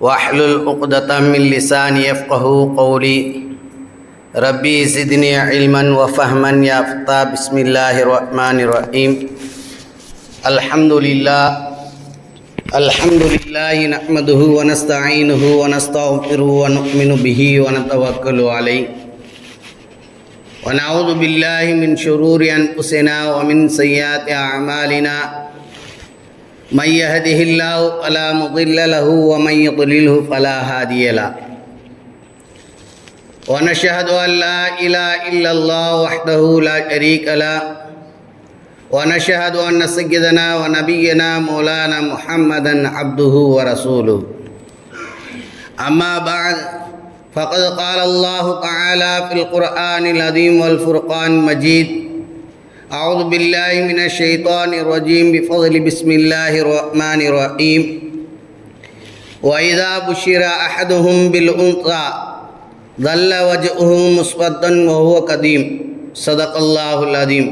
واحلل عقدة من لساني يفقه قولي. ربي زدني علما وفهما يا فتى بسم الله الرحمن الرحيم. الحمد لله. الحمد لله نحمده ونستعينه ونستغفره ونؤمن به ونتوكل عليه. ونعوذ بالله من شرور أنفسنا ومن سيئات أعمالنا. من يهده الله فلا مضل له ومن يضلله فلا هادي له. ونشهد أن لا إله إلا الله وحده لا شريك له. ونشهد أن سيدنا ونبينا مولانا محمدا عبده ورسوله. أما بعد فقد قال الله تعالى في القرآن العظيم والفرقان المجيد أعوذ بالله من الشيطان الرجيم بفضل بسم الله الرحمن الرحيم. وإذا بشر أحدهم بالأنثى ظل وجهه مسودا وهو كظيم. صدق الله العظيم.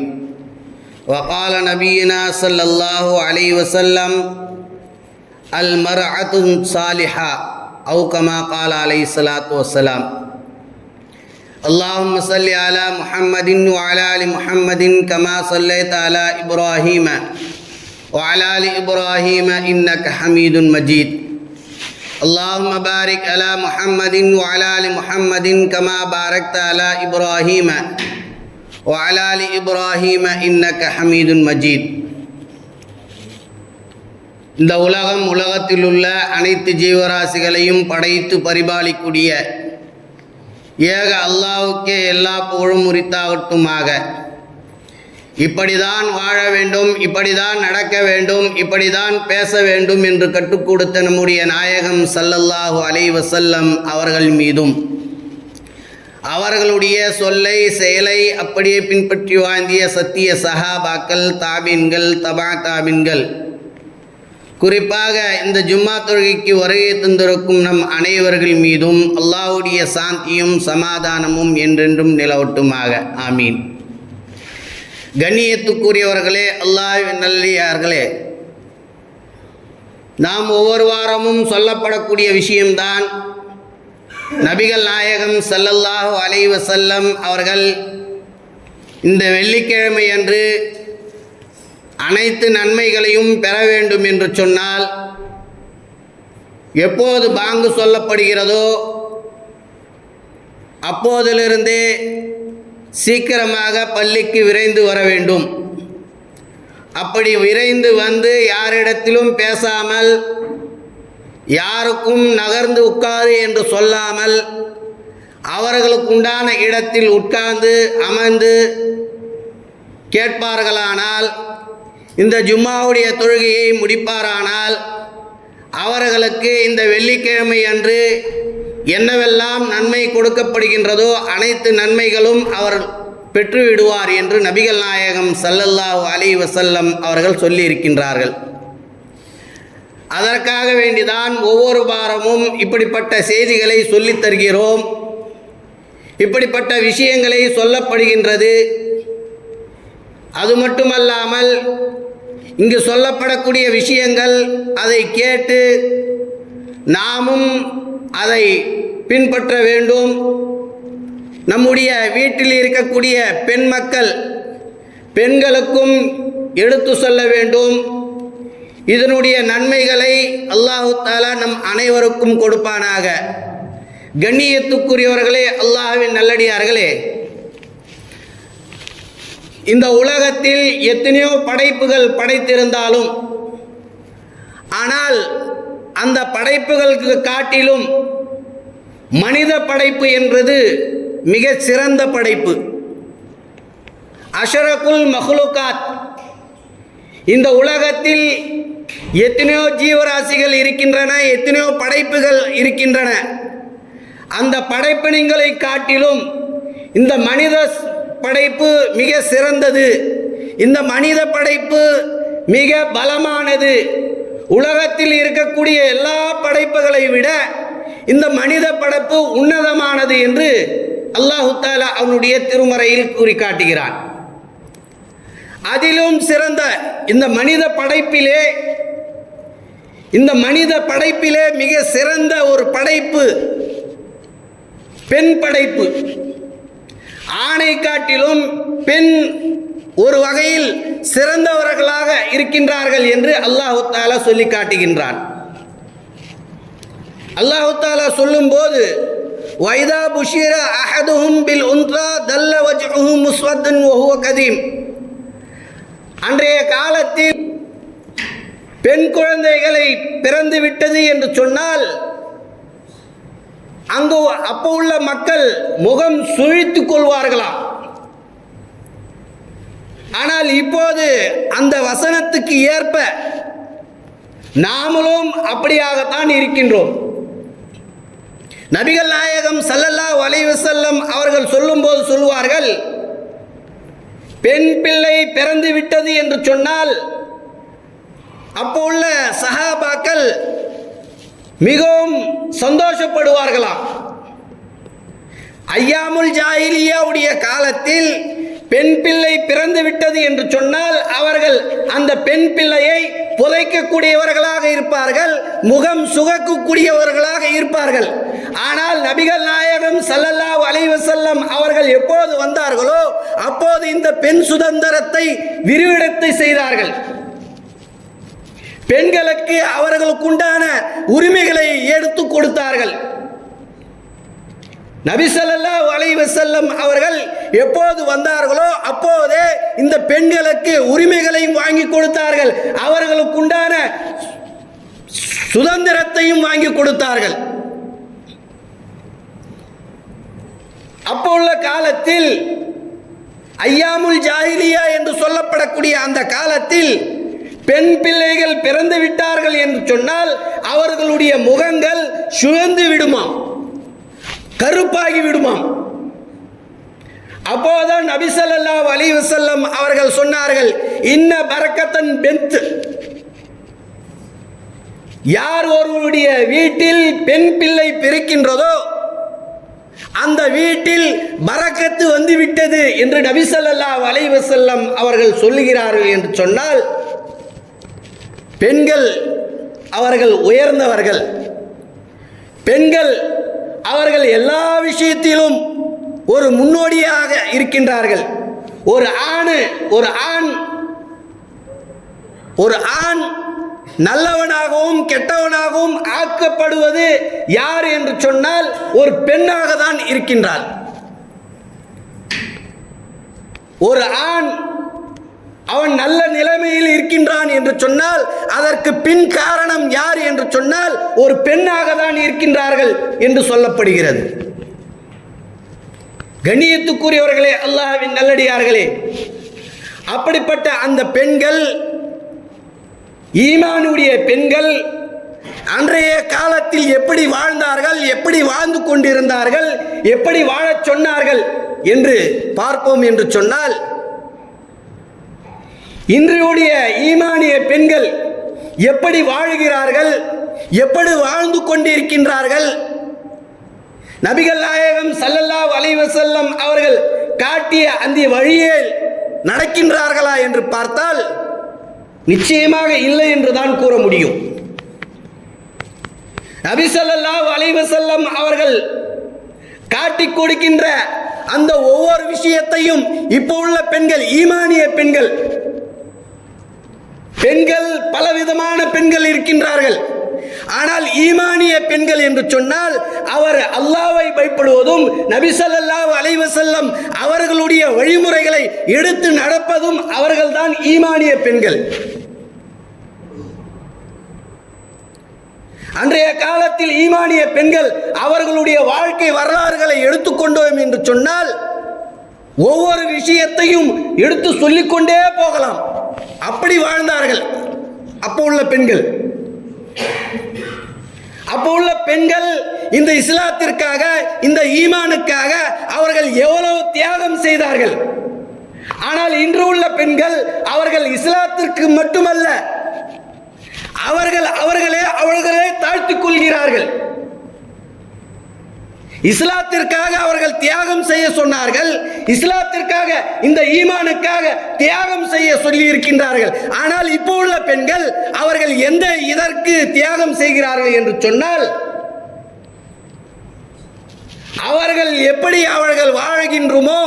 وقال نبينا صلى الله عليه وسلم المرأة صالحة أو كما قال عليه الصلاة والسلام. اللهم صل على محمد وعلى آل محمد كما صليت على إبراهيم وعلى آل إبراهيم إنك حميد مجيد اللهم بارك على محمد وعلى آل محمد كما باركت على إبراهيم وعلى آل إبراهيم إنك حميد مجيد இந்த உலகம் உலகத்தில் உள்ள அனைத்து ஜீவராசிகளையும் படைத்து பரிபாலிக்கூடிய ஏக அல்லாவுக்கே எல்லா புகழும் உரித்தாகட்டுமாக இப்படிதான் வாழ வேண்டும் இப்படிதான் நடக்க வேண்டும் இப்படிதான் பேச வேண்டும் என்று கற்றுக் கொடுத்த நம்முடைய நாயகம் சல்லல்லாஹு அலை வசல்லம் அவர்கள் மீதும். அவர்களுடைய சொல்லை செயலை அப்படியே பின்பற்றி வாழ்ந்திய சத்திய சஹாபாக்கள் தாபின்கள் தபா தாபின்கள். குறிப்பாக இந்த ஜும்மா தொழுகைக்கு வருகை தந்திருக்கும் நம் அனைவர்கள் மீதும் அல்லாஹுடைய சாந்தியும் சமாதானமும் என்றென்றும் நிலவட்டுமாக. ஆமீன். கண்ணியத்துக்குரியவர்களே அல்லாஹ் நல்லியார்களே நாம் ஒவ்வொரு வாரமும் சொல்லப்படக்கூடிய விஷயம்தான் நபிகள் நாயகம் சல்லல்லாஹு அலைவசல்லம் அவர்கள் இந்த வெள்ளிக்கிழமை அன்று அனைத்து நன்மைகளையும் பெற வேண்டும் என்று சொன்னால் எப்போது பாங்கு சொல்லப்படுகிறதோ அப்போதிலிருந்தே சீக்கிரமாக பள்ளிக்கு விரைந்து வர வேண்டும். அப்படி விரைந்து வந்து யாரிடத்திலும் பேசாமல் யாருக்கும் நகர்ந்து உட்காரு என்று சொல்லாமல் அவர்களுக்குண்டான இடத்தில் உட்கார்ந்து அமர்ந்து கேட்பார்களானால் இந்த ஜும்மாவுடைய தொழுகையை முடிப்பாரானால் அவர்களுக்கு இந்த வெள்ளிக்கிழமை அன்று என்னவெல்லாம் நன்மை கொடுக்கப்படுகின்றதோ அனைத்து நன்மைகளும் அவர் பெற்றுவிடுவார் என்று நபிகள் நாயகம் சல்லல்லாஹு அலி வசல்லம் அவர்கள் சொல்லியிருக்கின்றார்கள். அதற்காக வேண்டிதான் ஒவ்வொரு வாரமும் இப்படிப்பட்ட செய்திகளை சொல்லித் தருகிறோம். இப்படிப்பட்ட விஷயங்களை சொல்லப்படுகின்றது. அது மட்டுமல்லாமல் இங்கு சொல்லப்படக்கூடிய விஷயங்கள் அதை கேட்டு நாமும் அதை பின்பற்ற வேண்டும். நம்முடைய வீட்டில் இருக்கக்கூடிய பெண் மக்கள் பெண்களுக்கும் எடுத்து சொல்ல வேண்டும். இதனுடைய நன்மைகளை அல்லாஹு தாலா நம் அனைவருக்கும் கொடுப்பானாக. கண்ணியத்துக்குரியவர்களே அல்லாஹுவின் நல்லடியார்களே இந்த உலகத்தில் எத்தனையோ படைப்புகள் படைத்திருந்தாலும் ஆனால் அந்த படைப்புகளுக்கு காட்டிலும் மனித படைப்பு என்பது மிக சிறந்த படைப்பு. அஷரகுல் மஹ்லுகாத் இந்த உலகத்தில் எத்தனையோ ஜீவராசிகள் இருக்கின்றன எத்தனையோ படைப்புகள் இருக்கின்றன. அந்த படைப்பினங்களை காட்டிலும் இந்த மனித படைப்பு மிக சிறந்தது. இந்த மனித படைப்பு மிக பலமானது. உலகத்தில் இருக்கக்கூடிய எல்லா படைப்புகளை விட இந்த மனித படைப்பு உன்னதமானது என்று அல்லாஹு தாலா அவனுடைய திருமறையில் கூறி காட்டுகிறான் அதிலும் சிறந்த இந்த மனித படைப்பிலே இந்த மனித படைப்பிலே மிக சிறந்த ஒரு படைப்பு பெண் படைப்பு. ஆணை காட்டிலும் பெண் ஒரு வகையில் சிறந்தவர்களாக இருக்கின்றார்கள் என்று அல்லாஹு தாலா சொல்லி காட்டுகின்றான். அல்லாஹு தாலா சொல்லும்போது வைதா புஷீரா அஹதுஹும் பில் உந்தா தல்ல வஜ்ஹும் முஸ்வத்தன் ஒஹுவ கதீம். அன்றைய காலத்தில் பெண் குழந்தைகளை பிறந்து விட்டது என்று சொன்னால் அங்கு அப்போ உள்ள மக்கள் முகம் சுழித்துக் கொள்வார்களாம் ஆனால் இப்போது அந்த வசனத்துக்கு ஏற்ப நாமளும் அப்படியாகத்தான் இருக்கின்றோம். நபிகள் நாயகம் சல்லல்லா வலைவசல்லம் அவர்கள் சொல்லும்போது சொல்லுவார்கள் பெண் பிள்ளை பிறந்து விட்டது என்று சொன்னால் அப்போ உள்ள சஹாபாக்கள் மிகவும் சந்தோஷப்படுவார்களாம். ஐயாமுல் ஜாஹிலியாவுடைய காலத்தில் பெண் பிள்ளை பிறந்து விட்டது என்று சொன்னால் அவர்கள் அந்த பெண் பிள்ளையை புதைக்கக்கூடியவர்களாக இருப்பார்கள் முகம் சுகக்கக்கூடியவர்களாக இருப்பார்கள். ஆனால் நபிகள் நாயகம் சல்லல்லா அலைவசல்லம் அவர்கள் எப்போது வந்தார்களோ அப்போது இந்த பெண் சுதந்திரத்தை விரிவிடத்தை செய்தார்கள். பெண்களுக்கு அவர்களுக்குண்டான உரிமைகளை எடுத்து கொடுத்தார்கள். நபிசல்லா வளைவு செல்லம் அவர்கள் எப்போது வந்தார்களோ அப்போதே இந்த பெண்களுக்கு உரிமைகளையும் வாங்கி கொடுத்தார்கள். அவர்களுக்குண்டான சுதந்திரத்தையும் வாங்கி கொடுத்தார்கள். அப்போ உள்ள காலத்தில் ஐயாமுல் ஜாஹிலியா என்று சொல்லப்படக்கூடிய அந்த காலத்தில் பெண் பிள்ளைகள் பிறந்து விட்டார்கள் என்று சொன்னால் அவர்களுடைய முகங்கள் சுழந்து விடுமாம் கருப்பாகி விடுமாம் அப்போதான் நபிசல்லா அலி வசல்லம் அவர்கள் சொன்னார்கள் இன்ன பறக்கத்தன் பெத்து யார் ஒருவருடைய வீட்டில் பெண் பிள்ளை பிறக்கின்றதோ அந்த வீட்டில் பறக்கத்து வந்து விட்டது என்று நபிசல்லா அலைவசல்லம் அவர்கள் சொல்லுகிறார்கள் என்று சொன்னால் பெண்கள் அவர்கள் உயர்ந்தவர்கள். பெண்கள் அவர்கள் எல்லா விஷயத்திலும் ஒரு முன்னோடியாக இருக்கின்றார்கள். ஒரு ஆணு ஒரு ஆண் ஒரு ஆண் நல்லவனாகவும் கெட்டவனாகவும் ஆக்கப்படுவது யார் என்று சொன்னால் ஒரு பெண்ணாக தான் இருக்கின்றாள் ஒரு ஆண் அவன் நல்ல நிலைமையில் இருக்கின்றான் என்று சொன்னால் அதற்கு பின் காரணம் யார் என்று சொன்னால் ஒரு பெண்ணாக தான் இருக்கின்றார்கள் என்று சொல்லப்படுகிறது. கண்ணியத்துக்குரியவர்களே அல்லாஹ்வின் நல்லடியார்களே அப்படிப்பட்ட அந்த பெண்கள் ஈமானுடைய பெண்கள் அன்றைய காலத்தில் எப்படி வாழ்ந்தார்கள் எப்படி வாழ்ந்து கொண்டிருந்தார்கள் எப்படி வாழச் சொன்னார்கள் என்று பார்ப்போம் என்று சொன்னால் இன்றையுடைய ஈமானிய பெண்கள் எப்படி வாழுகிறார்கள்? எப்படி வாழ்ந்து கொண்டிருக்கின்றார்கள்? நபிகள் நாயகம் சல்லல்லா அலைஹி அவர்கள் காட்டிய அந்த வழியில் நடக்கின்றார்களா என்று பார்த்தால் நிச்சயமாக இல்லை என்று தான் கூற முடியும். நபி ஸல்லல்லாஹு அலைவசல்லம் அவர்கள் காட்டி கொடுக்கின்ற அந்த ஒவ்வொரு விஷயத்தையும் இப்போ உள்ள பெண்கள் ஈமானிய பெண்கள் பெண்கள் பலவிதமான பெண்கள் இருக்கின்றார்கள். ஆனால் ஈமானிய பெண்கள் என்று சொன்னால் அவர் அல்லாவை பயப்படுவதும் நபிசல்லாஹ் அலைவசல்லம் அவர்களுடைய வழிமுறைகளை எடுத்து நடப்பதும் அவர்கள்தான் ஈமானிய பெண்கள். அன்றைய காலத்தில் ஈமானிய பெண்கள் அவர்களுடைய வாழ்க்கை வரலாறுகளை எடுத்துக்கொண்டோம் என்று சொன்னால் ஒவ்வொரு விஷயத்தையும் எடுத்து சொல்லிக்கொண்டே போகலாம். அப்படி வாழ்ந்தார்கள். அப்போ உள்ள பெண்கள். அப்போ உள்ள பெண்கள் இந்த இஸ்லாத்திற்காக இந்த ஈமானுக்காக அவர்கள் எவ்வளவு தியாகம் செய்தார்கள். ஆனால் இன்று உள்ள பெண்கள் அவர்கள் இஸ்லாத்திற்கு மட்டுமல்ல அவர்கள் அவர்களே அவர்களே தாழ்த்திக் கொள்கிறார்கள். இஸ்லாத்திற்காக அவர்கள் தியாகம் செய்ய சொன்னார்கள். இஸ்லாத்திற்காக இந்த ஈமானுக்காக தியாகம் செய்ய சொல்லி இருக்கின்றார்கள் ஆனால் இப்போ உள்ள பெண்கள் அவர்கள் எந்த இதற்கு தியாகம் செய்கிறார்கள் என்று சொன்னால் அவர்கள் எப்படி அவர்கள் வாழ்கின்றோமோ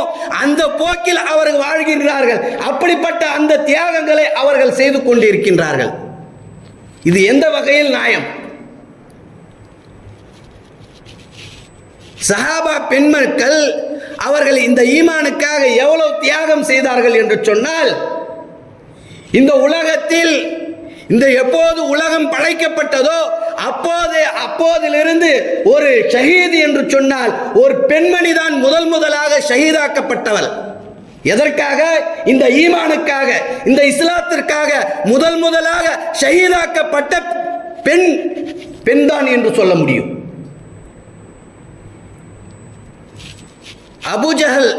அந்த போக்கில் அவர்கள் வாழ்கின்றார்கள். அப்படிப்பட்ட அந்த தியாகங்களை அவர்கள் செய்து கொண்டிருக்கின்றார்கள். இது எந்த வகையில் நியாயம்? சஹாபா பெண்மக்கள் அவர்கள் இந்த ஈமானுக்காக எவ்வளவு தியாகம் செய்தார்கள் என்று சொன்னால் இந்த உலகத்தில் இந்த எப்போது உலகம் படைக்கப்பட்டதோ அப்போது அப்போதிலிருந்து ஒரு ஷஹீது என்று சொன்னால் ஒரு பெண்மணி தான் முதல் முதலாக ஷஹீதாக்கப்பட்டவள். எதற்காக? இந்த ஈமானுக்காக இந்த இஸ்லாத்திற்காக முதல் முதலாக ஷஹீதாக்கப்பட்ட பெண் பெண்தான் என்று சொல்ல முடியும். அபுஜஹல்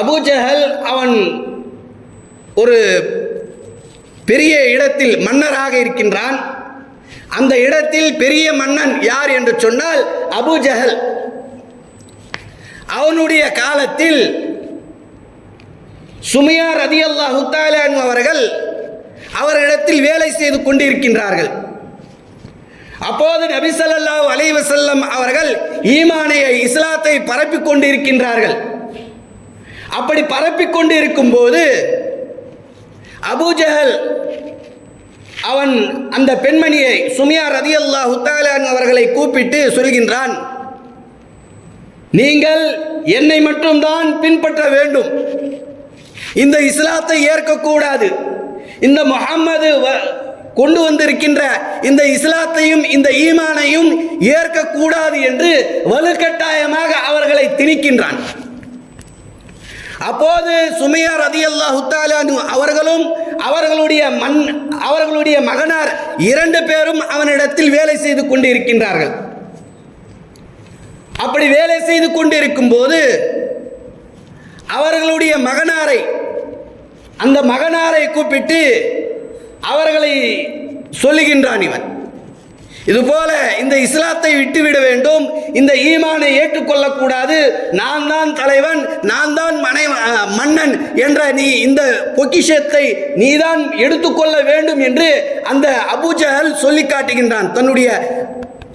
அபுஜஹல் அவன் ஒரு பெரிய இடத்தில் மன்னராக இருக்கின்றான். அந்த இடத்தில் பெரிய மன்னன் யார் என்று சொன்னால் அபுஜஹல் அவனுடைய காலத்தில் சுமையா ரதி அல்லாஹு அவர்கள் அவரிடத்தில் வேலை செய்து கொண்டிருக்கின்றார்கள். அப்போது நபி ஸல்லல்லாஹு அலைஹி அவர்கள் ஈமானையை இஸ்லாத்தை பரப்பிக் கொண்டிருக்கின்றார்கள் அப்படி பரப்பிக் கொண்டிருக்கும் போது அபூஜஹல் அவன் அந்த பெண்மணியை சுமியா ரதி அல்லா ஹுத்தாலான் அவர்களை கூப்பிட்டு சொல்கின்றான் நீங்கள் என்னை மட்டும்தான் பின்பற்ற வேண்டும். இந்த இஸ்லாத்தை ஏற்கக்கூடாது. இந்த முகம்மது வ- கொண்டு வந்திருக்கின்ற இந்த இஸ்லாத்தையும் இந்த ஈமானையும் ஏற்கக்கூடாது என்று வலுக்கட்டாயமாக அவர்களை திணிக்கின்றான். அப்போது சுமையார் அதி அல்லாஹு அவர்களும் அவர்களுடைய மண் அவர்களுடைய மகனார் இரண்டு பேரும் அவனிடத்தில் வேலை செய்து கொண்டிருக்கின்றார்கள். அப்படி வேலை செய்து கொண்டிருக்கும் போது அவர்களுடைய மகனாரை அந்த மகனாரை கூப்பிட்டு அவர்களை சொல்லுகின்றான் இவன். இதுபோல இந்த இஸ்லாத்தை விட்டுவிட வேண்டும். இந்த ஈமானை ஏற்றுக்கொள்ளக்கூடாது. நான் தான் தலைவன் நான் தான் மனை மன்னன் என்ற நீ இந்த பொக்கிஷத்தை நீதான் எடுத்துக்கொள்ள வேண்டும் என்று அந்த அபூஜஹல் சொல்லி காட்டுகின்றான் தன்னுடைய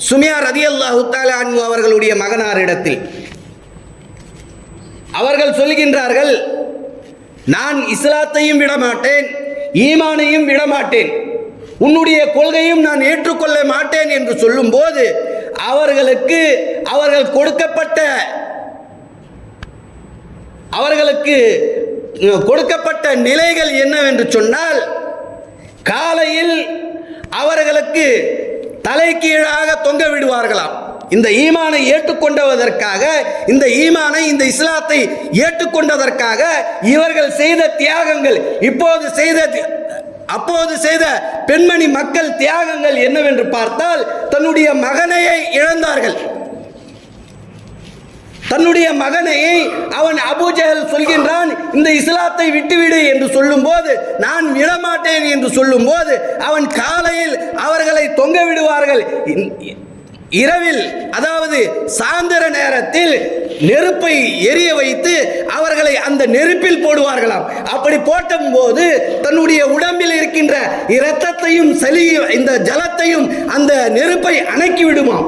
சுமியா ரதியல்லாஹு தஆலா அவர்களுடைய மகனாரிடத்தில். அவர்கள் சொல்கின்றார்கள் நான் இஸ்லாத்தையும் விடமாட்டேன். ஈமானையும் விடமாட்டேன். உன்னுடைய கொள்கையும் நான் ஏற்றுக்கொள்ள மாட்டேன் என்று சொல்லும்போது அவர்களுக்கு அவர்கள் கொடுக்கப்பட்ட அவர்களுக்கு கொடுக்கப்பட்ட நிலைகள் என்னவென்று சொன்னால் காலையில் அவர்களுக்கு தலைக்கீழாக தொங்க விடுவார்களாம். இந்த ஈமானை ஏற்றுக்கொண்டதற்காக இந்த ஈமானை இந்த இஸ்லாத்தை ஏற்றுக்கொண்டதற்காக இவர்கள் செய்த தியாகங்கள் இப்போது செய்த அப்போது செய்த பெண்மணி மக்கள் தியாகங்கள் என்னவென்று பார்த்தால் தன்னுடைய மகனையை இழந்தார்கள். தன்னுடைய மகனை அவன் அபூஜஹல் சொல்கின்றான் இந்த இஸ்லாத்தை விட்டுவிடு என்று சொல்லும்போது நான் விடமாட்டேன் என்று சொல்லும்போது அவன் காலையில் அவர்களை தொங்க விடுவார்கள். இரவில் அதாவது சாயந்தர நேரத்தில் நெருப்பை எரிய வைத்து அவர்களை அந்த நெருப்பில் போடுவார்களாம். அப்படி போட்டும்போது தன்னுடைய உடம்பில் இருக்கின்ற இரத்தத்தையும் சளி இந்த ஜலத்தையும் அந்த நெருப்பை அணைக்கி விடுமாம்.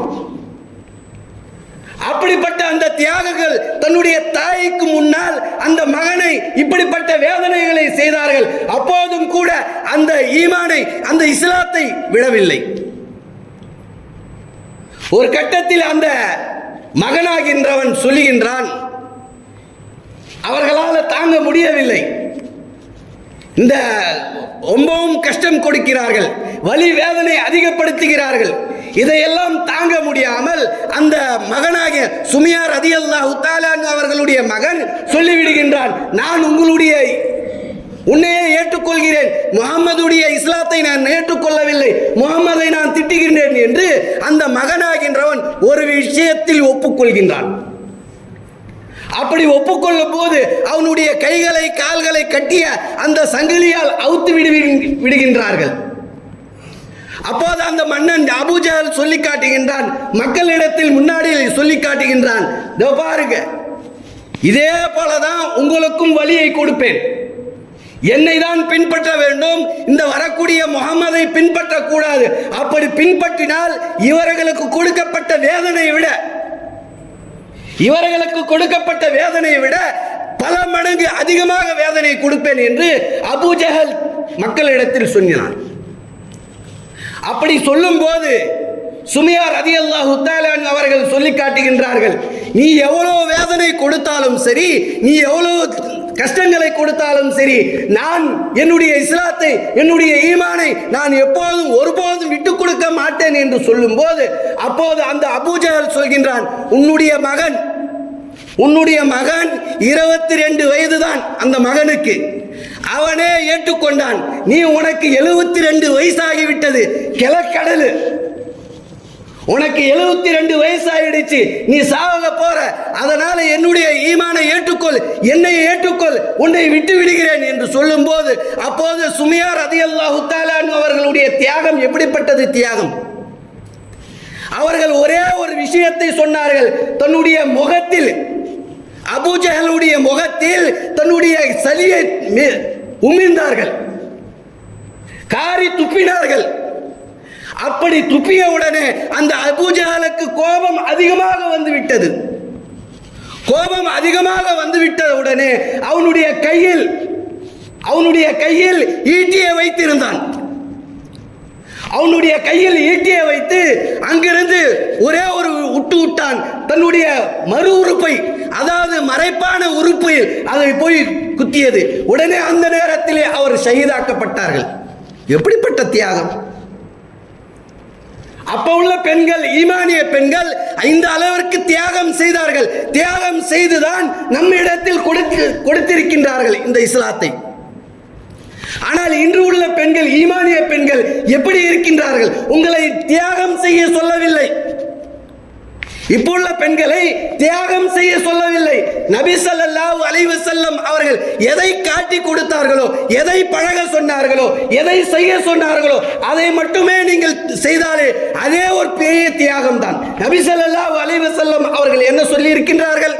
அப்படிப்பட்ட அந்த தியாகங்கள் தன்னுடைய தாய்க்கு முன்னால் அந்த மகனை இப்படிப்பட்ட வேதனைகளை செய்தார்கள். அப்போதும் கூட அந்த ஈமானை அந்த இஸ்லாத்தை விடவில்லை. ஒரு கட்டத்தில் அந்த மகனாகின்றவன் சொல்லுகின்றான் அவர்களால் தாங்க முடியவில்லை. இந்த ரொம்பவும் கஷ்டம் கொடுக்கிறார்கள் வலி வேதனை அதிகப்படுத்துகிறார்கள். இதையெல்லாம் தாங்க முடியாமல் அந்த மகனாகிய சுமியார் ரதியல்லாஹு தாலான் அவர்களுடைய மகன் சொல்லிவிடுகின்றான் நான் உங்களுடைய உன்னையே ஏற்றுக்கொள்கிறேன். முகமதுடைய இஸ்லாத்தை நான் ஏற்றுக்கொள்ளவில்லை. முகமதை நான் திட்டுகின்றேன் என்று அந்த மகனாகின்றவன் ஒரு விஷயத்தில் ஒப்புக்கொள்கின்றான். அப்படி ஒப்புக்கொள்ளும் போது அவனுடைய கைகளை கால்களை கட்டிய அந்த சங்கிலியால் அவுத்து விடு விடுகின்றார்கள். அப்போது அந்த மன்னன் அபூஜால் சொல்லி காட்டுகின்றான். மக்களிடத்தில் முன்னாடி சொல்லி காட்டுகின்றான். இதோ பாருங்க. இதே போலதான் உங்களுக்கும் வழியை கொடுப்பேன். என்னை தான் பின்பற்ற வேண்டும் இந்த வரக்கூடிய முகமதை பின்பற்றக்கூடாது. அப்படி பின்பற்றினால் இவர்களுக்கு கொடுக்கப்பட்ட வேதனையை விட இவர்களுக்கு கொடுக்கப்பட்ட வேதனையை விட பல மடங்கு அதிகமாக வேதனை கொடுப்பேன் என்று அபூஜஹல் மக்களிடத்தில் சொன்னான் அப்படி சொல்லும்போது சுமியார் அதி அல்லாஹு அவர்கள் சொல்லி காட்டுகின்றார்கள் நீ எவ்வளவு வேதனை கொடுத்தாலும் சரி நீ எவ்வளவு கஷ்டங்களை கொடுத்தாலும் சரி நான் என்னுடைய இஸ்லாத்தை என்னுடைய ஈமானை நான் எப்போதும் ஒருபோதும் விட்டுக் கொடுக்க மாட்டேன் என்று சொல்லும்போது அப்போது அந்த அபூஜகர் சொல்கின்றான் உன்னுடைய மகன் உன்னுடைய மகன் இருபத்தி ரெண்டு வயதுதான் அந்த மகனுக்கு. அவனே ஏற்றுக்கொண்டான். நீ உனக்கு எழுபத்தி ரெண்டு வயசாகிவிட்டது. கிழக்கடலு. உனக்கு எழுபத்தி ரெண்டு வயசாயிடுச்சு. நீ சாவக போற. அதனால என்னுடைய ஈமானை ஏற்றுக்கொள். என்னை ஏற்றுக்கொள். உன்னை விட்டு விடுகிறேன் என்று சொல்லும்போது அப்போது சுமியார் அதி அல்லாஹு அவர்களுடைய தியாகம் எப்படிப்பட்டது தியாகம்? அவர்கள் ஒரே ஒரு விஷயத்தை சொன்னார்கள். தன்னுடைய முகத்தில் அபூஜஹலுடைய முகத்தில் தன்னுடைய சலியை உமிழ்ந்தார்கள். காரி துப்பினார்கள். அப்படி துப்பிய உடனே அந்த அபூஜஹலுக்கு கோபம் அதிகமாக வந்து விட்டது கோபம் அதிகமாக வந்து விட்ட உடனே அவனுடைய கையில் அவனுடைய கையில் ஈட்டியை வைத்திருந்தான். அவனுடைய கையில் ஈட்டியை வைத்து அங்கிருந்து ஒரே ஒரு உட்டு விட்டான். தன்னுடைய மறு உறுப்பை அதாவது மறைப்பான உறுப்பில் அதை போய் குத்தியது. உடனே அந்த நேரத்திலே அவர் ஷஹீதாக்கப்பட்டார்கள். எப்படிப்பட்ட தியாகம்? அப்ப உள்ள பெண்கள் ஈமானிய பெண்கள் இந்த அளவிற்கு தியாகம் செய்தார்கள். தியாகம் செய்துதான் நம்மிடத்தில் கொடுத்து கொடுத்திருக்கின்றார்கள் இந்த இஸ்லாத்தை. ஆனால் இன்று உள்ள பெண்கள் ஈமானிய பெண்கள் எப்படி இருக்கின்றார்கள்? உங்களை தியாகம் செய்ய சொல்லவில்லை. இப்போ உள்ள பெண்களை தியாகம் செய்ய சொல்லவில்லை. நபி சல்லாஹ் அலைவு செல்லம் அவர்கள் எதை காட்டி கொடுத்தார்களோ எதை பழக சொன்னார்களோ எதை செய்ய சொன்னார்களோ அதை மட்டுமே நீங்கள் செய்தாலே அதே ஒரு பெரிய தியாகம் தான் நபி சல்லாஹ் அலைவு செல்லம் அவர்கள் என்ன சொல்லி இருக்கின்றார்கள்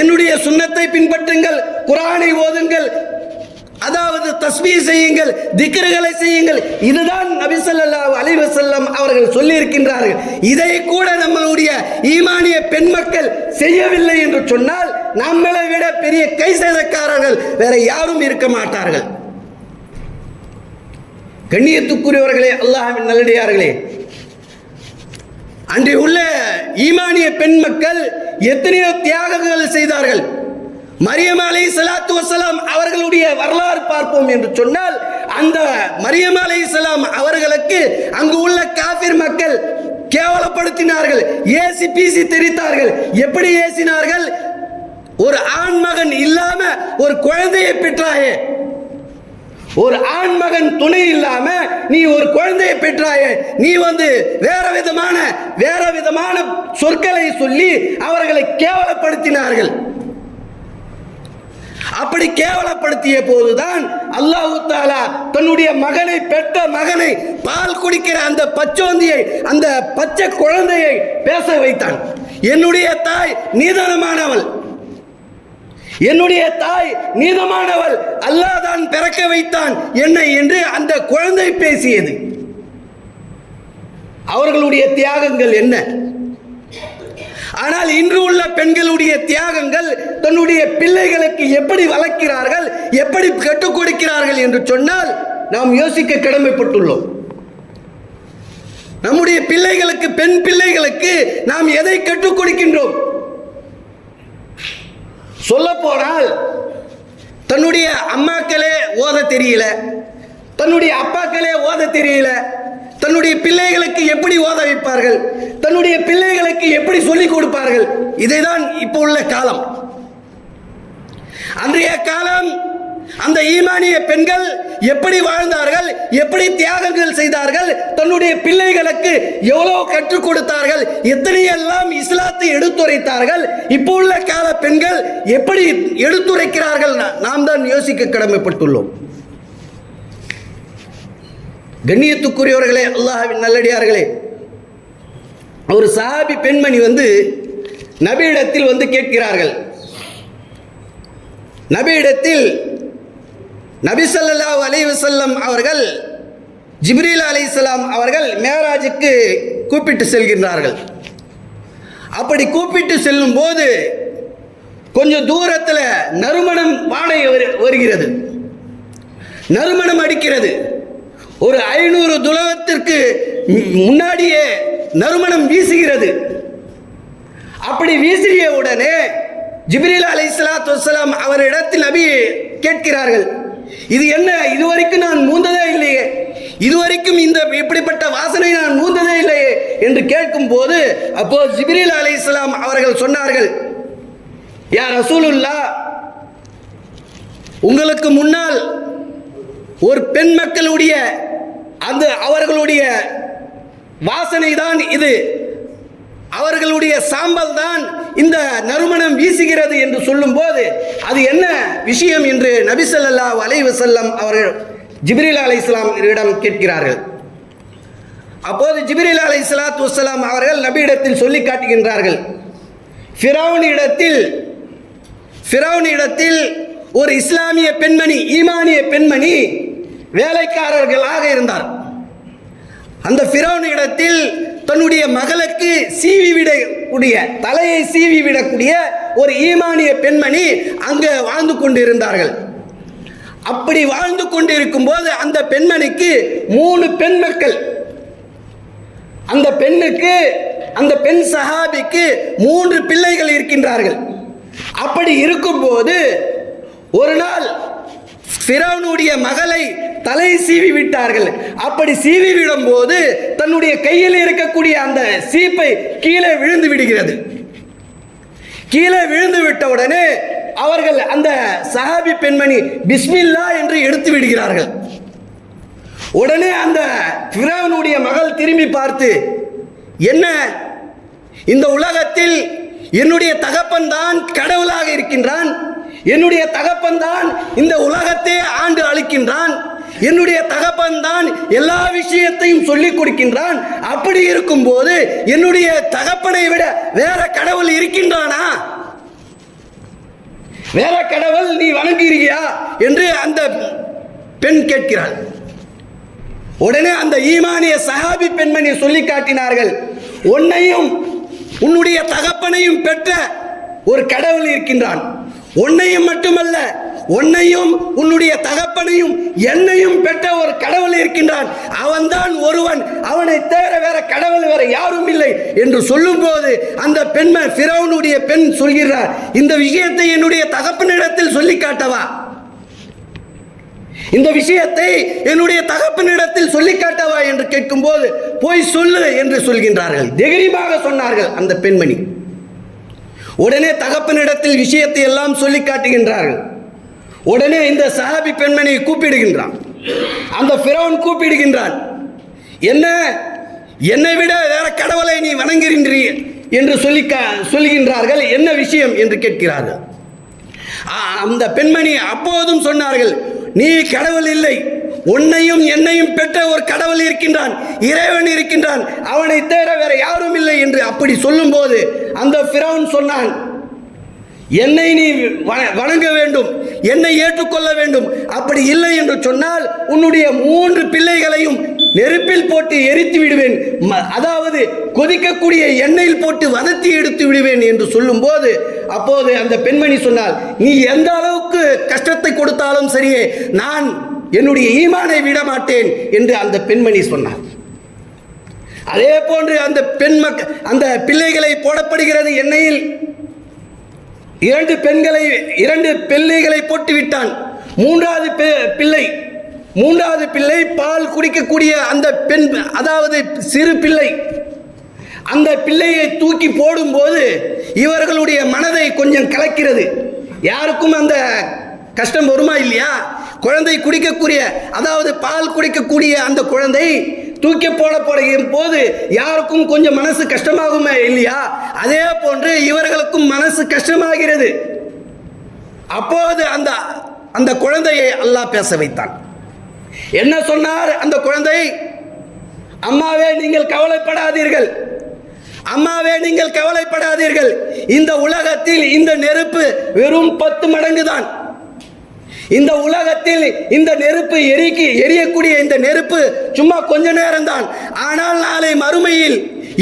என்னுடைய சுண்ணத்தை பின்பற்றுங்கள் குரானை ஓதுங்கள் அதாவது தஸ்மீ செய்யுங்கள் திக்ருகளை செய்யுங்கள். இதுதான் நபிசல்லா அலிவசல்லம் அவர்கள் சொல்லி இருக்கின்றார்கள் இதை கூட நம்மளுடைய ஈமானிய பெண் மக்கள் செய்யவில்லை என்று சொன்னால் நம்மளை விட பெரிய கை செய்தக்காரர்கள் வேற யாரும் இருக்க மாட்டார்கள். கண்ணியத்துக்குரியவர்களே அல்லாஹின் நல்லடியார்களே. அன்றைய உள்ள ஈமானிய பெண் மக்கள் எத்தனையோ தியாகங்கள் செய்தார்கள். மரியம் அலை சலாத்து வசலாம் அவர்களுடைய வரலாறு பார்ப்போம் என்று சொன்னால் அந்த மரியம் அலை சலாம் அவர்களுக்கு அங்கு உள்ள காபிர் மக்கள் கேவலப்படுத்தினார்கள் ஏசி பீசி தெரித்தார்கள். எப்படி ஏசினார்கள்? ஒரு ஆண் மகன் இல்லாம ஒரு குழந்தையை பெற்றாயே. ஒரு ஆண் மகன் துணை இல்லாம நீ ஒரு குழந்தையை பெற்றாயே. நீ வந்து வேற விதமான வேற விதமான சொற்களை சொல்லி அவர்களை கேவலப்படுத்தினார்கள். அப்படி கேவலப்படுத்திய போதுதான் அல்லாஹு தாலா தன்னுடைய மகனை பெற்ற மகனை பால் குடிக்கிற அந்த பச்சோந்தியை அந்த பச்சை குழந்தையை பேச வைத்தான். என்னுடைய தாய் நீதனமானவள். என்னுடைய தாய் நீதமானவள். அல்லாஹ் தான் பிறக்க வைத்தான் என்னை என்று அந்த குழந்தை பேசியது. அவர்களுடைய தியாகங்கள் என்ன? ஆனால் இன்று உள்ள பெண்களுடைய தியாகங்கள் தன்னுடைய பிள்ளைகளுக்கு எப்படி வளர்க்கிறார்கள் எப்படி கற்றுக் கொடுக்கிறார்கள் என்று சொன்னால் நாம் யோசிக்க கடமைப்பட்டுள்ளோம். நம்முடைய பிள்ளைகளுக்கு பெண் பிள்ளைகளுக்கு நாம் எதை கற்றுக் கொடுக்கின்றோம்? சொல்ல போனால் தன்னுடைய அம்மாக்களே ஓத தெரியல தன்னுடைய அப்பாக்களே ஓத தெரியல தன்னுடைய பிள்ளைகளுக்கு எப்படி ஓத வைப்பார்கள்? தன்னுடைய பிள்ளைகளுக்கு எப்படி சொல்லிக் கொடுப்பார்கள்? இதைதான் இப்போ உள்ள காலம். அன்றைய காலம் அந்த ஈமானிய பெண்கள் எப்படி வாழ்ந்தார்கள்? எப்படி தியாகங்கள் செய்தார்கள்? தன்னுடைய பிள்ளைகளுக்கு எவ்வளவு கற்றுக் கொடுத்தார்கள்? எத்தனை எல்லாம் இஸ்லாத்தை எடுத்துரைத்தார்கள்? இப்போ உள்ள கால பெண்கள் எப்படி எடுத்துரைக்கிறார்கள்? நாம் தான் யோசிக்க கடமைப்பட்டுள்ளோம். கண்ணியத்துக்குரியவர்களே அல்லாஹ்வின் நல்லடியார்களே. ஒரு சஹாபி பெண்மணி வந்து நபியிடத்தில் வந்து கேட்கிறார்கள். நபியிடத்தில் நபி அலைவசல்லம் அவர்கள் ஜிப்ரீல் அலிசலாம் அவர்கள் மேராஜுக்கு கூப்பிட்டு செல்கின்றார்கள். அப்படி கூப்பிட்டு செல்லும் போது கொஞ்சம் தூரத்தில் நறுமணம் வாடகை வரு- வருகிறது. நறுமணம் அடிக்கிறது. ஒரு ஐநூறு துலகத்திற்கு முன்னாடியே நறுமணம் வீசுகிறது. அப்படி வீசிய உடனே ஜிப்ரீல் அலை சலாத்து வசலாம் அவரிடத்தில் நபி கேட்கிறார்கள் இது என்ன இதுவரைக்கும் நான் மூந்ததே இல்லையே? இதுவரைக்கும் இந்த இப்படிப்பட்ட வாசனை நான் மூந்ததே இல்லையே? என்று கேட்கும் போது அப்போ ஜிப்ரீல் அலை அவர்கள் சொன்னார்கள் யார் ரசூலுல்லா உங்களுக்கு முன்னால் ஒரு பெண் மக்களுடைய அந்த அவர்களுடைய வாசனை தான் இது. அவர்களுடைய சாம்பல் தான் இந்த நறுமணம் வீசுகிறது என்று சொல்லும்போது அது என்ன விஷயம் என்று நபிசல்லா அலைவசல்லம் அவர்கள் ஜிப்ரில் அலை இஸ்லாம் இடம் கேட்கிறார்கள். அப்போது ஜிப்ரில் அலை சலாத்து வசலாம் அவர்கள் நபியிடத்தில் சொல்லி காட்டுகின்றார்கள். ஃபிரௌனிடத்தில் ஃபிரௌனிடத்தில் ஒரு இஸ்லாமிய பெண்மணி ஈமானிய பெண்மணி வேலைக்காரர்களாக இருந்தார். அந்த ஃபிரௌனிடத்தில் தன்னுடைய மகளுக்கு சீவி விடக்கூடிய தலையை சீவி விடக்கூடிய ஒரு ஈமானிய பெண்மணி அங்கே வாழ்ந்து கொண்டிருந்தார்கள். அப்படி வாழ்ந்து கொண்டிருக்கும் போது அந்த பெண்மணிக்கு மூணு பெண் மக்கள். அந்த பெண்ணுக்கு அந்த பெண் சஹாபிக்கு மூன்று பிள்ளைகள் இருக்கின்றார்கள். அப்படி இருக்கும்போது ஒரு நாள் ஃபிரௌனுடைய மகளை தலை சீவி விட்டார்கள் அப்படி சீவி விடும் போது தன்னுடைய கையில் இருக்கக்கூடிய அந்த சீப்பை கீழே விழுந்து விடுகிறது. கீழே விழுந்து விட்ட உடனே அவர்கள் அந்த சஹாபி பெண்மணி பிஸ்மில்லா என்று எடுத்து விடுகிறார்கள். உடனே அந்த ஃபிரௌனுடைய மகள் திரும்பி பார்த்து என்ன? இந்த உலகத்தில் என்னுடைய தகப்பன் தான் கடவுளாக இருக்கின்றான்? என்னுடைய தகப்பன் தான் இந்த உலகத்தை ஆண்டு அளிக்கின்றான் என்னுடைய தகப்பன் தான் எல்லா விஷயத்தையும் சொல்லிக் கொடுக்கின்றான். அப்படி இருக்கும்போது என்னுடைய தகப்பனை விட வேற கடவுள் இருக்கின்றானா? வேற கடவுள் நீ வணங்குகிறியா? என்று அந்த பெண் கேட்கிறாள். உடனே அந்த ஈமானிய சஹாபி பெண்மணி சொல்லி காட்டினார்கள் உன்னையும் உன்னுடைய தகப்பனையும் பெற்ற ஒரு கடவுள் இருக்கின்றான். உன்னையும் மட்டுமல்ல உன்னையும் உன்னுடைய தகப்பனையும் என்னையும் பெற்ற ஒரு கடவுள் இருக்கின்றான். அவன்தான் ஒருவன். அவனை தேர வேற கடவுள் வேற யாரும் இல்லை என்று சொல்லும்போது அந்த பெண்மை ஃபிரௌனுடைய பெண் சொல்கிறார் இந்த விஷயத்தை என்னுடைய தகப்பனிடத்தில் சொல்லி காட்டவா? இந்த விஷயத்தை என்னுடைய தகப்பனிடத்தில் சொல்லி காட்டவா என்று கேட்கும்போது போய் சொல்லு என்று சொல்கின்றார்கள். தைரியமாக சொன்னார்கள் அந்த பெண்மணி. உடனே தகப்பனிடத்தில் விஷயத்தை எல்லாம் சொல்லி காட்டுகின்றார்கள். உடனே இந்த சஹாபி பெண்மணியை கூப்பிடுகின்றான். அந்த ஃபிரௌன் கூப்பிடுகின்றான். என்ன? என்னை விட வேற கடவுளை நீ வணங்குகின்றீ? என்று சொல்லி கா- சொல்கின்றார்கள். என்ன விஷயம்? என்று கேட்கிறார்கள். அந்த பெண்மணி அப்போதும் சொன்னார்கள் நீ கடவுள் இல்லை. உன்னையும் என்னையும் பெற்ற ஒரு கடவுள் இருக்கின்றான். இறைவன் இருக்கின்றான். அவனை தேட வேற யாரும் இல்லை. என்று அப்படி சொல்லும்போது அந்த ஃபிரௌன் சொன்னான் என்னை நீ வண- வணங்க வேண்டும் என்னை ஏற்றுக்கொள்ள வேண்டும். அப்படி இல்லை என்று சொன்னால் உன்னுடைய மூன்று பிள்ளைகளையும் நெருப்பில் போட்டு எரித்து விடுவேன். ம- அதாவது கொதிக்கக்கூடிய எண்ணெயில் போட்டு வதத்தி எடுத்து விடுவேன் என்று சொல்லும்போது அப்போது அந்த பெண்மணி சொன்னால் நீ எந்த அளவுக்கு கஷ்டத்தை கொடுத்தாலும் சரியே நான் என்னுடைய ஈமானை விட மாட்டேன் என்று அந்த பெண்மணி சொன்னார் அதே போன்று அந்த பெண் மக்க அந்த பிள்ளைகளை போடப்படுகிறது எண்ணெயில். இரண்டு பெண்களை இரண்டு பிள்ளைகளை போட்டு விட்டான் மூன்றாவது பிள்ளை மூன்றாவது பிள்ளை பால் குடிக்கக்கூடிய அந்த பெண் அதாவது சிறு பிள்ளை. அந்த பிள்ளையை தூக்கி போடும்போது இவர்களுடைய மனதை கொஞ்சம் கலக்கிறது. யாருக்கும் அந்த கஷ்டம் வருமா இல்லையா? குழந்தை குடிக்கக்கூடிய அதாவது பால் குடிக்கக்கூடிய அந்த குழந்தை தூக்கி போடப்படுகிற போது யாருக்கும் கொஞ்சம் மனசு கஷ்டமாகுமே இல்லையா? அதே போன்று இவர்களுக்கும் மனசு கஷ்டமாகிறது. அப்போது அந்த அந்த குழந்தையை அல்லாஹ் பேச வைத்தான். என்ன சொன்னார் அந்த குழந்தை? அம்மாவே நீங்கள் கவலைப்படாதீர்கள். அம்மாவே நீங்கள் கவலைப்படாதீர்கள். இந்த உலகத்தில் இந்த நெருப்பு வெறும் பத்து மடங்கு தான் இந்த உலகத்தில் இந்த நெருப்பு எரிக்கி எரியக்கூடிய இந்த நெருப்பு சும்மா கொஞ்ச நேரம்தான். ஆனால் நாளை மறுமையில்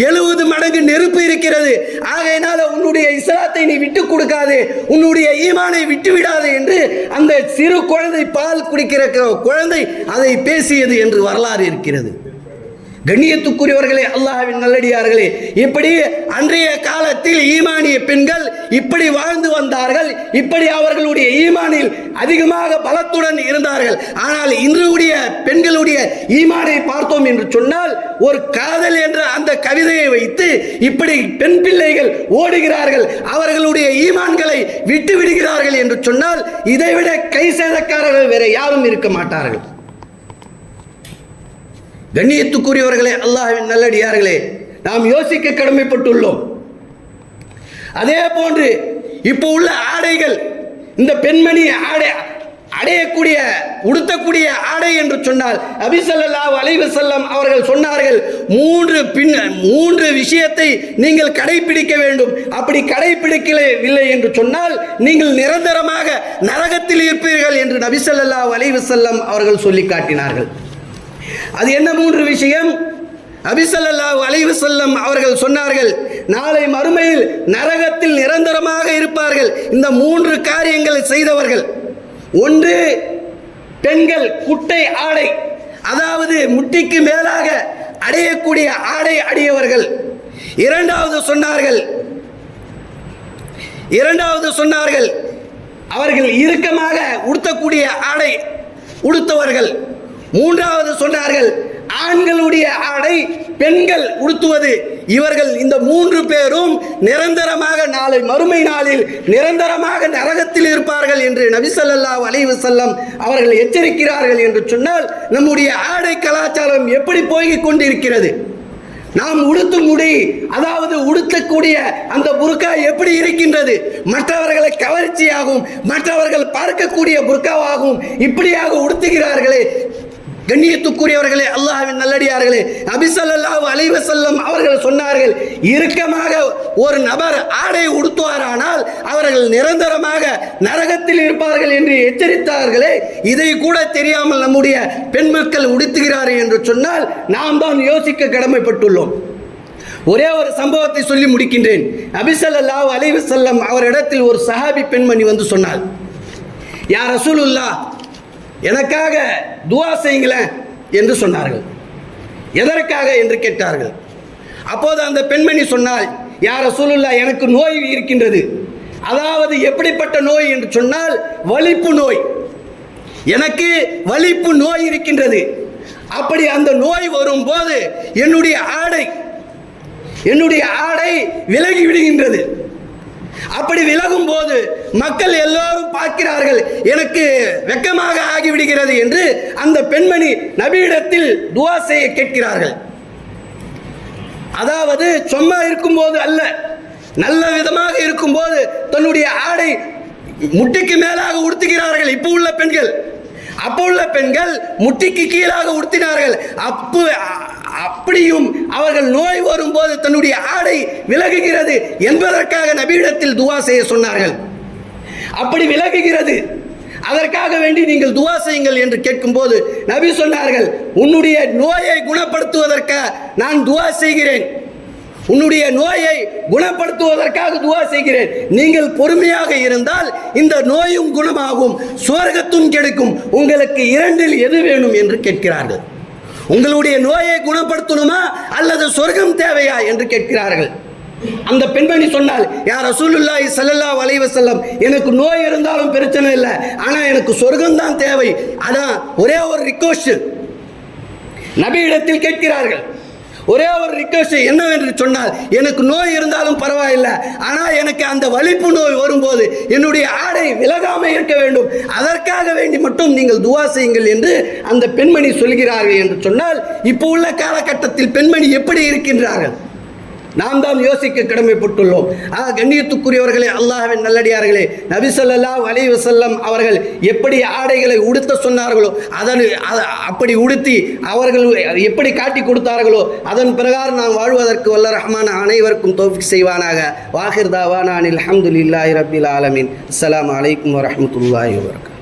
எழுபது மடங்கு நெருப்பு இருக்கிறது. ஆகையினால உன்னுடைய இஸ்லாத்தை நீ விட்டு கொடுக்காது உன்னுடைய ஈமானை விட்டு விடாது என்று அந்த சிறு குழந்தை பால் குடிக்கிற குழந்தை அதை பேசியது என்று வரலாறு இருக்கிறது. கண்ணியத்துக்குரியவர்களே அல்லாஹ்வின் நல்லடியார்களே இப்படி அன்றைய காலத்தில் ஈமானிய பெண்கள் இப்படி வாழ்ந்து வந்தார்கள் இப்படி அவர்களுடைய ஈமானில் அதிகமாக பலத்துடன் இருந்தார்கள். ஆனால் இன்றைய பெண்களுடைய ஈமானை பார்த்தோம் என்று சொன்னால் ஒரு காதல் என்ற அந்த கவிதையை வைத்து இப்படி பெண் பிள்ளைகள் ஓடுகிறார்கள் அவர்களுடைய ஈமான்களை விட்டு விடுகிறார்கள் என்று சொன்னால் இதைவிட கை சேதக்காரர்கள் வேற யாரும் இருக்க மாட்டார்கள். கண்ணியத்துக்குரியவர்களே அல்லாஹின் நல்லடியார்களே நாம் யோசிக்க கடமைப்பட்டுள்ளோம். அதே போன்று இப்போ உள்ள ஆடைகள் இந்த பெண்மணி ஆடை அடையக்கூடிய உடுத்தக்கூடிய ஆடை என்று சொன்னால் அபிசல்லா வளைவு செல்லம் அவர்கள் சொன்னார்கள் மூன்று பின் மூன்று விஷயத்தை நீங்கள் கடைபிடிக்க வேண்டும். அப்படி கடைபிடிக்கவில்லை என்று சொன்னால் நீங்கள் நிரந்தரமாக நரகத்தில் இருப்பீர்கள் என்று நபிசல்லா வளைவு செல்லம் அவர்கள் சொல்லி காட்டினார்கள். அது என்ன மூன்று விஷயம்? அபிசல்லாஹு அலைவு செல்லம் அவர்கள் சொன்னார்கள் நாளை மறுமையில் நரகத்தில் நிரந்தரமாக இருப்பார்கள். இந்த மூன்று காரியங்களை செய்தவர்கள் ஒன்று பெண்கள் குட்டை ஆடை அதாவது முட்டிக்கு மேலாக அடையக்கூடிய ஆடை அடியவர்கள். இரண்டாவது சொன்னார்கள் இரண்டாவது சொன்னார்கள் அவர்கள் இறுக்கமாக உடுத்தக்கூடிய ஆடை உடுத்தவர்கள். மூன்றாவது சொன்னார்கள் ஆண்களுடைய ஆடை பெண்கள் உடுத்துவது. இவர்கள் இந்த மூன்று பேரும் நிரந்தரமாக நாளை மறுமை நாளில் நிரந்தரமாக நரகத்தில் இருப்பார்கள் என்று நபிசல்லா அலைவு செல்லம் அவர்கள் எச்சரிக்கிறார்கள் என்று சொன்னால் நம்முடைய ஆடை கலாச்சாரம் எப்படி போய்க் கொண்டிருக்கிறது? நாம் உடுத்தும் முடி அதாவது உடுத்தக்கூடிய அந்த புர்கா எப்படி இருக்கின்றது? மற்றவர்களை கவர்ச்சியாகும் மற்றவர்கள் பார்க்கக்கூடிய புர்காவாகவும் இப்படியாக உடுத்துகிறார்களே கண்ணியத்துக்குரியவர்களே அல்லாஹின் நல்லடியார்களே அபிசல்லாஹு அலைவசல்லம் அவர்கள் சொன்னார்கள் இறுக்கமாக ஒரு நபர் ஆடை உடுத்துவாரானால் அவர்கள் நிரந்தரமாக நரகத்தில் இருப்பார்கள் என்று எச்சரித்தார்களே இதை கூட தெரியாமல் நம்முடைய பெண் மக்கள் உடுத்துகிறார்கள் என்று சொன்னால் நாம் தான் யோசிக்க கடமைப்பட்டுள்ளோம். ஒரே ஒரு சம்பவத்தை சொல்லி முடிக்கின்றேன். அபிசல்லாஹு அலைவசல்லம் அவரிடத்தில் ஒரு சஹாபி பெண்மணி வந்து சொன்னாள் யார் ரசூலுல்லா எனக்காக துவா செய்யுங்களேன் என்று சொன்னார்கள். எதற்காக என்று கேட்டார்கள். அப்போது அந்த பெண்மணி சொன்னால் யார ரசூலுல்லா எனக்கு நோய் இருக்கின்றது. அதாவது எப்படிப்பட்ட நோய்? என்று சொன்னால் வலிப்பு நோய். எனக்கு வலிப்பு நோய் இருக்கின்றது. அப்படி அந்த நோய் வரும்போது என்னுடைய ஆடை என்னுடைய ஆடை விலகி விடுகின்றது. அப்படி விலகும் போது மக்கள் எல்லோரும் பார்க்கிறார்கள் எனக்கு வெக்கமாக ஆகிவிடுகிறது என்று அந்த பெண்மணி நபியிடத்தில் துவா செய்ய கேட்கிறார்கள். அதாவது சும்மா இருக்கும்போது அல்ல நல்ல விதமாக இருக்கும்போது தன்னுடைய ஆடை முட்டிக்கு மேலாக உடுத்துகிறார்கள் இப்போ உள்ள பெண்கள். அப்போ உள்ள பெண்கள் முட்டிக்கு கீழாக உடுத்தினார்கள். அப்போ அப்படியும் அவர்கள் நோய் வரும்போது தன்னுடைய ஆடை விலகுகிறது என்பதற்காக நபியிடத்தில் துவா செய்ய சொன்னார்கள். அப்படி விலகுகிறது. அதற்காக வேண்டி நீங்கள் துவா செய்யுங்கள் என்று கேட்கும்போது நபி சொன்னார்கள் உன்னுடைய நோயை குணப்படுத்துவதற்காக நான் துவா செய்கிறேன். உன்னுடைய நோயை குணப்படுத்துவதற்காக துவா செய்கிறேன். நீங்கள் பொறுமையாக இருந்தால் இந்த நோயும் குணமாகும் சுவர்க்கத்தும் கிடைக்கும். உங்களுக்கு இரண்டில் எது வேணும்? என்று கேட்கிறார்கள். உங்களுடைய நோயை குணப்படுத்தணுமா அல்லது சொர்க்கம் தேவையா என்று கேட்கிறார்கள். அந்த பெண்மணி சொன்னால் யார் ரசூலுல்லாஹி ஸல்லல்லாஹு அலைஹி செல்லம் எனக்கு நோய் இருந்தாலும் பிரச்சனை இல்லை ஆனா எனக்கு சொர்க்கம் தான் தேவை. அதான் ஒரே ஒரு ரிக்வஸ்ட் நபியிடத்தில் கேட்கிறார்கள் ஒரே ஒரு ரிக்வஸ்ட் என்னவென்று சொன்னால் எனக்கு நோய் இருந்தாலும் பரவாயில்லை. ஆனால் எனக்கு அந்த வலிப்பு நோய் வரும்போது என்னுடைய ஆடை விலகாமல் இருக்க வேண்டும். அதற்காக வேண்டி மட்டும் நீங்கள் துவா செய்யுங்கள் என்று அந்த பெண்மணி சொல்கிறார்கள் என்று சொன்னால் இப்போ உள்ள காலகட்டத்தில் பெண்மணி எப்படி இருக்கின்றார்கள்? நாம் தான் யோசிக்க கடமைப்பட்டுள்ளோம். ஆக கண்ணியத்துக்குரியவர்களே அல்லாஹின் நல்லடியார்களே நபிசல்லா அலி வசல்லம் அவர்கள் எப்படி ஆடைகளை உடுத்த சொன்னார்களோ அதன் அப்படி உடுத்தி அவர்கள் எப்படி காட்டி கொடுத்தார்களோ அதன் பிரகாரம் நாம் வாழ்வதற்கு வல்ல ரஹ்மான அனைவருக்கும் தோஃபிக் செய்வானாக. வாஹிர் தாவானா அனில் ரபில் ஆலமின். அஸ்லாம் வலைக்கம் வரமத்துல்லாஹி வரகம்